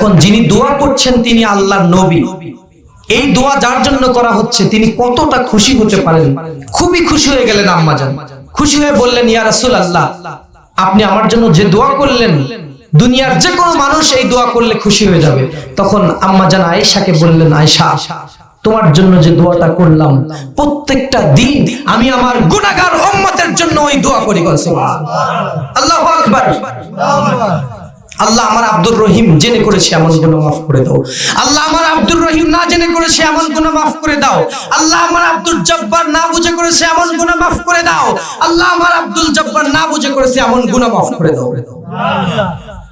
এখন যিনি দোয়া করছেন তিনি আল্লাহর নবী। এই দোয়া যার জন্য করা হচ্ছে, তিনি কতটা খুশি হতে পারেন? খুবই খুশি হয়ে গেলেন আম্মাজান। খুশি হয়ে বললেন, ইয়া রাসূল আল্লাহ আপনি আমার জন্য যে দোয়া করলেন, দুনিয়ার যে কোনো মানুষ এই দোয়া করলে খুশি হয়ে যাবে। তখন আম্মাজান আয়েশাকে বললেন, আয়েশা, তোমার জন্য যে দোয়াটা করলাম, প্রত্যেকটা দিন আমি আমার গুনাহগার উম্মতের জন্য ওই দোয়া করি আল্লাহু আকবার। আল্লাহ আমার আব্দুর রহিম জেনে করেছে এমন গুণ মাফ করে দাও। আল্লাহ আমার আব্দুর রহিম না জেনে করেছে এমন গুণ মাফ করে দাও। আল্লাহ আমার আব্দুল জব্বার না বুঝে করেছে এমন গুণ মাফ করে দাও। আল্লাহ আমার আব্দুল জব্বার না বুঝে করেছে এমন গুণ মাফ করে দাও।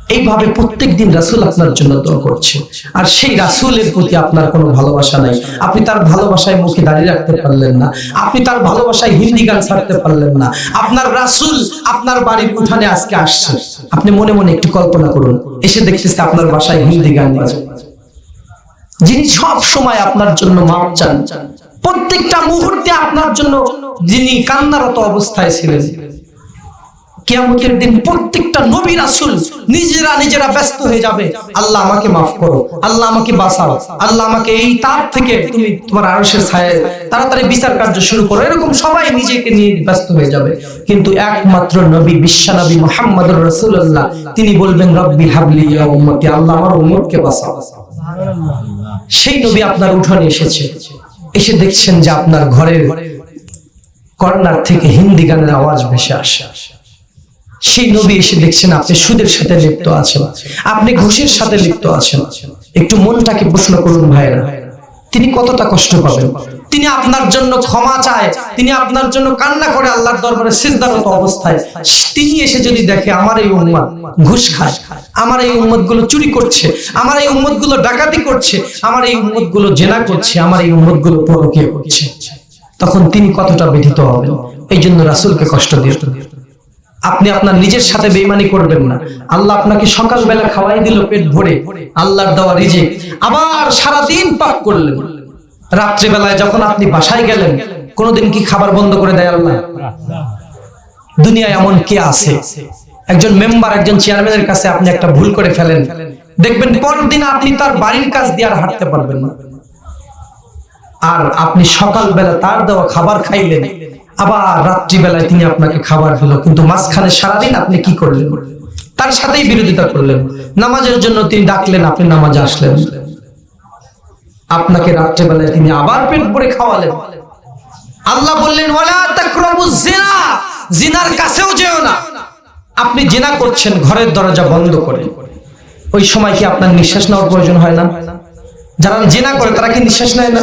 এইভাবে প্রত্যেক দিন রাসুল আপনার জন্য দোয়া করছে। আর সেই রাসুলের প্রতি আপনার কোনো ভালোবাসা নাই। আপনি তার ভালোবাসায় মুখে দাঁড়িয়ে রাখতে পারলেন না। আপনি তার ভালোবাসায় হিন্দি গান ছাড়তে পারলেন না। আপনার রাসুল আপনার বাড়ির উঠানে আজকে আসছে। আপনি মনে মনে একটু কল্পনা করুন। এসে দেখতেছে আপনার বাসায় হিন্দি গান যিনি সব সময় আপনার জন্য মাপ চান। প্রত্যেকটা মুহূর্তে আপনার জন্য যিনি কান্নারত অবস্থায় ছিলেন। কিয়ামতের দিন প্রত্যেকটা নবী রাসূল নিজেরা নিজেরা ব্যস্ত হয়ে যাবে। আল্লাহ আমাকে মাফ করো, আল্লাহ আমাকে বাঁচাও, আল্লাহ আমাকে এই তার থেকে তুমি তোমার আরশের ছায়ায় তাড়াতাড়ি বিচার কার্য শুরু করো। এরকম সবাই নিজেকে নিয়ে ব্যস্ত হয়ে যাবে। কিন্তু একমাত্র নবী, বিশ্বনবী মুহাম্মদুর রাসূলুল্লাহ, তিনি বলবেন, রব্বি হাবলি ইয়া উম্মতি, আল্লাহ আমার উম্মতকে বাঁচাও। সেই নবী আপনার উঠোনে এসেছে। এসে দেখছেন যে আপনার ঘরের কর্নার থেকে হিন্দি গানের আওয়াজ ভেসে আসে। সেই নবী এসে দেখছেন আপনি সুদের সাথে লিপ্ত আছেন। আপনি ঘুষের সাথে লিপ্ত আছেন। একটু মনটাকে প্রশ্ন করুন ভাইরা তিনি কতটা কষ্ট পাবেন? তিনি আপনার জন্য ক্ষমা চায়। তিনি আপনার জন্য কান্না করে আল্লাহর দরবারে সিজদারত অবস্থায়। তিনি এসে যদি দেখে, আমার এই উম্মত ঘুষ খায়, আমার এই উম্মতগুলো চুরি করছে, আমার এই উম্মতগুলো ডাকাতি করছে, আমার এই উম্মতগুলো জেনা করছে, আমার এই উম্মতগুলো পরকীয় করছে। তখন তিনি কতটা ব্যথিত হবেন? এই জন্য রাসুলকে কষ্ট দিয়ে আপনি আপনার নিজের সাথে বেইমানি করবেন না। আল্লাহ আপনাকে সকালবেলা খাওয়াই দিল পেট ভরে। আল্লাহর দেওয়া রিজে আবার সারা দিন পাক করলেন। রাত্রিবেলায় যখন আপনি বাসায় গেলেন, কোনোদিন কি খাবার বন্ধ করে দেয় আল্লাহ? দুনিয়ায় এমন কে আছে? একজন মেম্বার, একজন চেয়ারম্যানের কাছে আপনি একটা ভুল করে ফেলেন। দেখবেন পরের দিন আপনি তার বাড়ির কাজ দিয়ে আর হাঁটতে পারবেন না। আর আপনি সকালবেলা তার দেওয়া খাবার খাইলেন। আবার রাত্রিবেলায় তিনি আপনাকে খাবার দিল, কিন্তু মাঝখানে সারাদিন আপনি কি করলেন? তার সাথেই বিরোধিতা করলেন। নামাজের জন্য তিনি ডাকলেন, আপনি নামাজে আসলেন। আপনাকে রাত্রিবেলায় তিনি আবার পেট ভরে খাওয়ালেন। আল্লাহ বললেন জিনার কাছেও যেও না। আপনি জিনা করছেন, ঘরের দরজা বন্ধ করে। ওই সময় কি আপনার নিঃশ্বাস নেওয়ার প্রয়োজন হয় না? যারা জেনা করে, তারা কি নিঃশ্বাস নেয় না?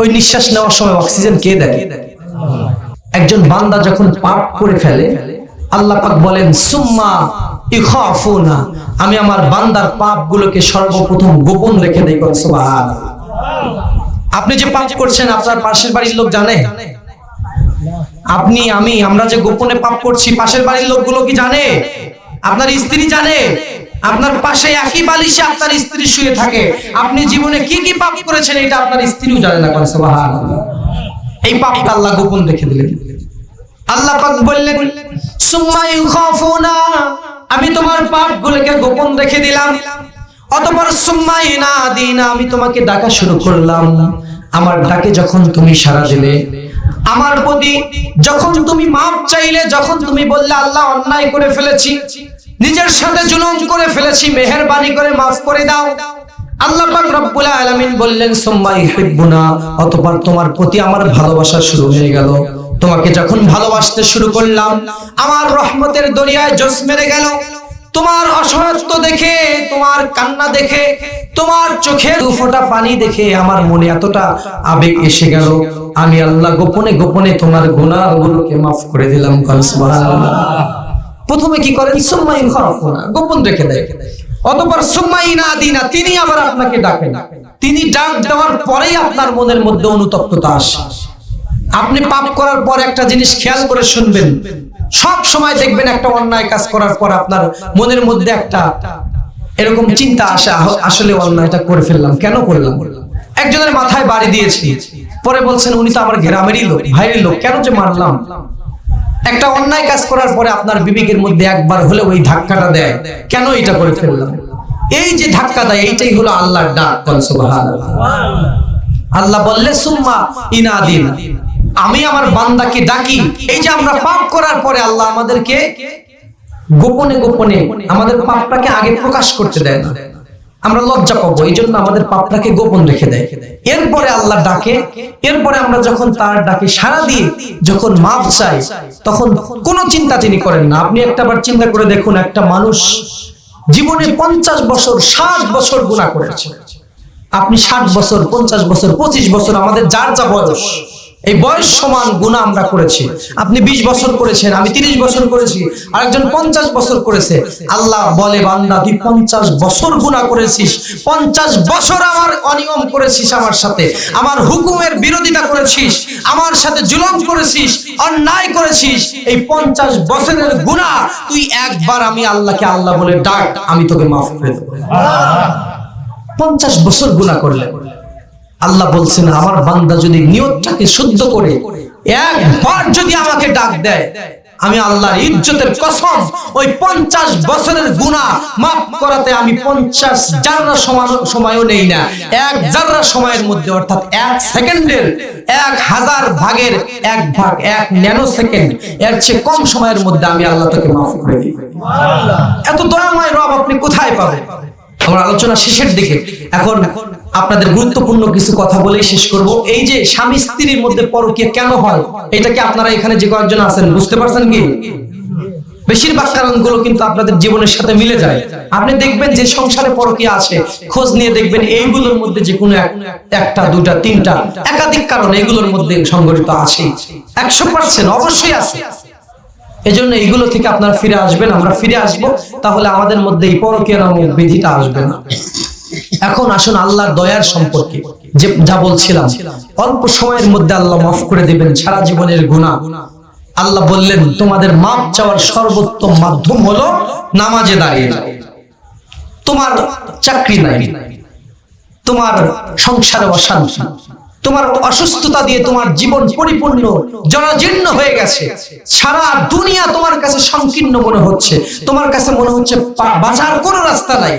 ওই নিঃশ্বাস নেওয়ার সময় অক্সিজেন কে দেয়? একজন বান্দা যখন পাপ করে ফেলে, আল্লাহ পাক বলেন, সুম্মা ইখাফুনা আমি আমার বান্দার পাপগুলোকে সর্বপ্রথম গোপন রেখে দেই সুবহানাল্লাহ। আপনি যে পাপ করছেন, আপনার পাশের বাড়ির লোক জানে? আপনি, আমি, আমরা যে গোপনে পাপ করছি, পাশের বাড়ির লোকগুলো কি জানে? আপনার স্ত্রী জানে? আপনার পাশে একই বালিশে আপনার স্ত্রী শুয়ে থাকে। আপনি জীবনে কি কি পাপ করেছেন, এটা আপনার স্ত্রীও জানে না সুবহানাল্লাহ। এই পাপটা আল্লাহ গোপন রেখে দিলেন। আল্লাহ পাক বললেন আমি তোমার পাপগুলোকে গোপন রেখে দিলাম। অতঃপর সুম্মা ইনাদিনা, আমি তোমাকে ডাকা শুরু করলাম। আমার ডাকে যখন তুমি সাড়া দিলে, আমার প্রতি যখন তুমি মাপ চাইলে, যখন তুমি বললে, আল্লাহ, অন্যায় করে ফেলেছি, নিজের সাথে জুলুম করে ফেলেছি, মেহেরবানি করে মাফ করে দাও। আল্লাহ পাক রব্বুল আলামিন বললেন, সুম্মা ইউহিব্বুনা। অতঃপর তোমার প্রতি আমার ভালোবাসা শুরু হয়ে গেল। তোমাকে যখন ভালোবাসতে শুরু করলাম, আমার রহমতের দরিয়ায় জোশ মেরে গেল। তোমার অসহায়ত্ব দেখে, তোমার কান্না দেখে, তোমার চোখে দু ফোঁটা পানি দেখে আমার মনে এতটা আবেগ এসে গেল। আমি আল্লাহ গোপনে গোপনে তোমার গুনাহগুলোকে মাফ করে দিলাম প্রথমে কি করেন? সুম্মাই গোপন রেখে দেয়। অতঃপর সুম্মাই না দিনা তিনি আবার আপনাকে ডাকেন। তিনি ডাক দেওয়ার পরেই আপনার মনের মধ্যে অনুতপ্ততা আসে। আপনি পাপ করার পর একটা জিনিস খেয়াল করে শুনবেন। সব সময় দেখবেন একটা অন্যায় কাজ করার পর আপনার মনের মধ্যে একটা এরকম চিন্তা আসে আসলে অন্যায়টা করে ফেললাম, কেন করলাম? একজনের মাথায় বাড়ি দিয়েছি, পরে বলছেন, উনি তো আমার গ্রামেরই লোক ভাইয়ের লোক, কেন যে মারলাম? একটা অন্যায় কাজ করার পরে আপনার বিবেকের মধ্যে একবার হলে ওই ধাক্কাটা দেয়, কেন এটা করে ফেললাম? এই যে ধাক্কা দেয়, এইটাই হলো আল্লাহর ডাক আল্লাহ বললে, সুম্মা ইনাদিন। আমি আমার বান্দাকে ডাকি। এই যে আমরা পাপ করার পরে আল্লাহ আমাদেরকে গোপনে গোপনে আমাদের পাপটাকে আগে প্রকাশ করতে দেয় না। আমরা লজ্জা পাবো, এই জন্য আমাদের পাপটাকে গোপন রেখে দেয়। এরপরে আল্লাহ ডাকে, এরপরে আমরা যখন তার ডাকে সাড়া দিয়ে যখন মাপ চাই, তখন কোনো চিন্তা তিনি করেন না। আপনি একটাবার চিন্তা করে দেখুন, একটা মানুষ জীবনে পঞ্চাশ বছর, ষাট বছর গুণা করেছে। আপনি ষাট বছর, পঞ্চাশ বছর, পঁচিশ বছর, আমাদের যার যা বয়স এই বয়স সমান গুণা আমরা করেছি। আপনি বিশ বছর করেছেন, আমি তিরিশ বছর করেছি, আরেকজন পঞ্চাশ বছর করেছে। আল্লাহ বলে, বান্দা, তুই পঞ্চাশ বছর গুণা করেছিস, পঞ্চাশ বছর আমার অনিয়ম করেছিস আমার সাথে, আমার হুকুমের বিরোধিতা করেছিস, আমার সাথে জুলম করেছিস, অন্যায় করেছিস, এই পঞ্চাশ বছরের গুণা তুই একবার আমি আল্লাহকে আল্লাহ বলে ডাক, আমি তোকে মাফ করে দেবো। পঞ্চাশ বছর গুণা করলে আল্লাহ বলছেন, আমার বান্দা যদি নিয়তটাকে শুদ্ধ করে, একবার যদি আমাকে ডাক দেয়, আমি আল্লাহর ইজ্জতের কসম, ওই পঞ্চাশ বছরের গুণা মাফ করাতে আমি পঞ্চাশ জাররা সময়ও নেই না। এক জাররা সময়ের মধ্যে, অর্থাৎ এক সেকেন্ডের, এক হাজার ভাগের এক ভাগ, এক ন্যানো সেকেন্ড এর চেয়ে কম সময়ের মধ্যে আমি আল্লাহ তোকে মাফ করে দিই এত দয়াময় রব আপনি কোথায় পাবেন? আমার আলোচনা শেষের দিকে। এখন আপনাদের গুরুত্বপূর্ণ কিছু কথা বলেই শেষ করব। এই যে স্বামী স্ত্রীর মধ্যে পরকীয়া কেন হয়? এটা কি আপনারা এখানে যে কয়েকজন আছেন, বুঝতে পারছেন কি? বেশিরভাগ কারণগুলো কিন্তু আপনাদের জীবনের সাথে মিলে যায়। আপনি দেখবেন যে সংসারে পরকীয়া আছে, খোঁজ নিয়ে দেখবেন এইগুলোর মধ্যে যে কোনো একটা দুটা তিনটা, একাধিক কারণ এগুলোর মধ্যে সংগঠিত আছে। একশো পার্সেন্ট অবশ্যই আছে। এজন্য এইগুলো থেকে আপনারা ফিরে আসবেন। আমরা ফিরে আসব, তাহলে আমাদের মধ্যে এই পরকীয়া নামক বিধিটা আসবে না। এখন আসুন আল্লাহর দয়ার সম্পর্কে, যে যা বলছিলাম। অল্প সময়ের মধ্যে আল্লাহ মাফ করে দিবেন সারা জীবনের গুনাহ। আল্লাহ বললেন, তোমাদের মাপ চাওয়ার সর্বোত্তম মাধ্যম হলো নামাজে দাঁড়িয়ে তোমার চাকরি নাই, তোমার সংসারে অশান্তি, তোমার অসুস্থতা দিয়ে তোমার জীবন পরিপূর্ণ, জরাজীর্ণ হয়ে গেছে। সারা দুনিয়া তোমার কাছে সংকীর্ণ মনে হচ্ছে। তোমার কাছে মনে হচ্ছে বাঁচার কোনো রাস্তা নাই।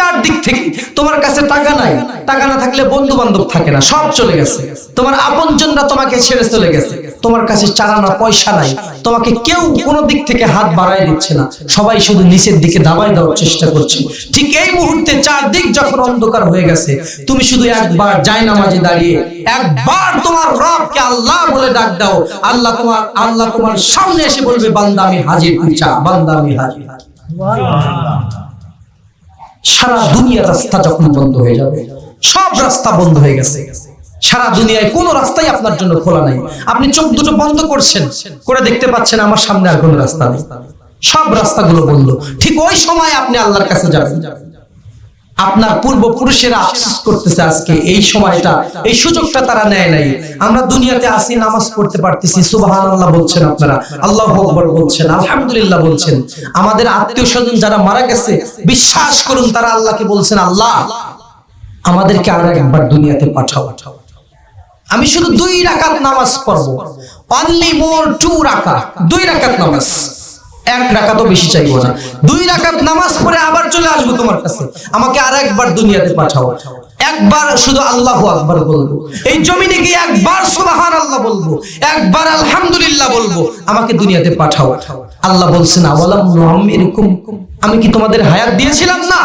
চারদিক থেকে তোমার কাছে টাকা নাই। টাকা না থাকলে বন্ধু বান্ধব থাকে না, সব চলে গেছে। তোমার আপনজনরা তোমাকে ছেড়ে চলে গেছে। তোমার কাছে চালানা পয়সা নাই। তোমাকে কেউ কোনো দিক থেকে হাত বাড়ায় দিচ্ছে না। সবাই শুধু নিচের দিকে দাবাই দেওয়ার চেষ্টা করছে। ঠিক এই মুহূর্তে চারদিক যখন অন্ধকার হয়ে গেছে, তুমি শুধু একবার যাই নামাজে দাঁড়িয়ে একবার তোমার রবকে আল্লাহ বলে ডাক দাও। আল্লাহ তোমার আল্লাহ তোমার সামনে এসে বলবে, বান্দা আমি হাজির বান্দা আমি হাজির। সারা দুনিয়ার রাস্তা যখন বন্ধ হয়ে যাবে, সব রাস্তা বন্ধ হয়ে গেছে। সারা দুনিয়ায় কোন রাস্তাই আপনার জন্য খোলা নাই। আপনি চোখ দুটো বন্ধ করছেন, করে দেখতে পাচ্ছেন আমার সামনে আর কোনো রাস্তা নেই। সব রাস্তাগুলো বন্ধ। ঠিক ওই সময় আপনি আল্লাহর কাছে যাবেন। আপনার পূর্বপুরুষেরা করতেছে আজকে, এই সময়টা, এই সুযোগটা তারা নেয় নাই। আমরা দুনিয়াতে আসি নামাজ পড়তে পারতেছি সুবাহান আল্লাহ বলছেন আপনারা, আল্লাহ আকবর বলছেন, আলহামদুলিল্লাহ বলছেন। আমাদের আত্মীয় স্বজন যারা মারা গেছে, বিশ্বাস করুন, তারা আল্লাহকে বলছেন, আল্লাহ, আমাদেরকে আর একবার দুনিয়াতে পাঠাও। পাঠাও আমি শুধু দুই রাকাত নামাজ পড়ব অনলি মোর টু রাকাত, দুই রাকাত নামাজ। এক রাকাতও বেশি চাইব না। দুই রাকাত নামাজ পড়ে আবার চলে আসব তোমার কাছে। আমাকে আর একবার দুনিয়াতে পাঠাও। একবার শুধু আল্লাহু আকবার বলব। এই জমিনে গিয়ে একবার সুবহান আল্লাহ বলব। একবার আলহামদুলিল্লাহ বলব। আমাকে দুনিয়াতে পাঠাও। আল্লাহ বলছেন, আওয়ালাম এরকম আমি কি তোমাদের হায়াত দিয়েছিলাম না?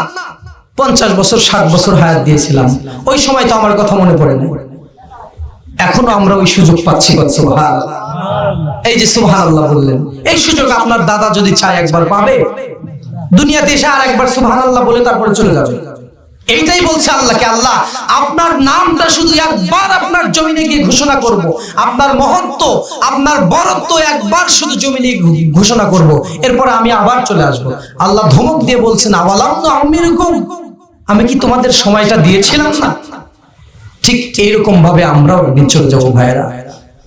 পঞ্চাশ বছর, ষাট বছর হায়াত দিয়েছিলাম। ওই সময় তো আমার কথা মনে পড়ে না এখনও আমরা ওই সুযোগ পাচ্ছি সুবহান এই যে সুবহান আল্লাহ বললেন, এই সুযোগ আপনার দাদা যদি চায় একবার পাবে। দুনিয়াতে এসে আর একবার সুবহান আল্লাহ বলে তারপরে চলে যাবে। এইটাই বলছে আল্লাহকে, আল্লাহ, আপনার নামটা শুধু একবার আপনার জমিনে গিয়ে ঘোষণা করব। আপনার মহত্ব, আপনার বরত্ব একবার শুধু জমিনে ঘোষণা করব। এরপর আমি আবার চলে আসব। আল্লাহ ধমক দিয়ে বলছেন আওয়ালাম তো আমি এরকম আমি কি তোমাদের সময়টা দিয়েছিলাম না? ঠিক এইরকম ভাবে আমরাও চলে যাব ভাইরা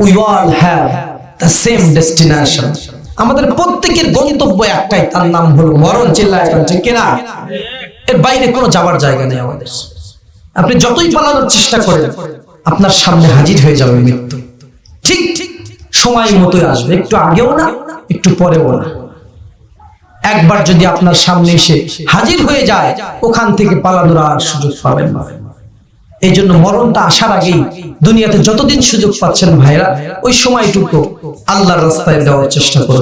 we all have the same destination আমাদের প্রত্যেকের গন্তব্য একটাই, তার নাম হলো মরণ এখন ঠিক কিনা? এর বাইরে কোনো যাবার জায়গা নেই আমাদের। আপনি যতই পালানোর চেষ্টা করেন, আপনার সামনে হাজির হয়ে যাবে মৃত্যু। ঠিক ঠিক সময় মতোই আসবে, একটু আগেও না, একটু পরেও না। একবার যদি আপনার সামনে এসে হাজির হয়ে যায়, ওখান থেকে পালানোর আর সুযোগ পাবেন না। এই জন্য মরণটা আসার আগেই দুনিয়াতে যতদিন সুযোগ পাচ্ছেন ভাইরা, ওই সময়টুকু আল্লাহর রাস্তায় দেওয়ার চেষ্টা করুন।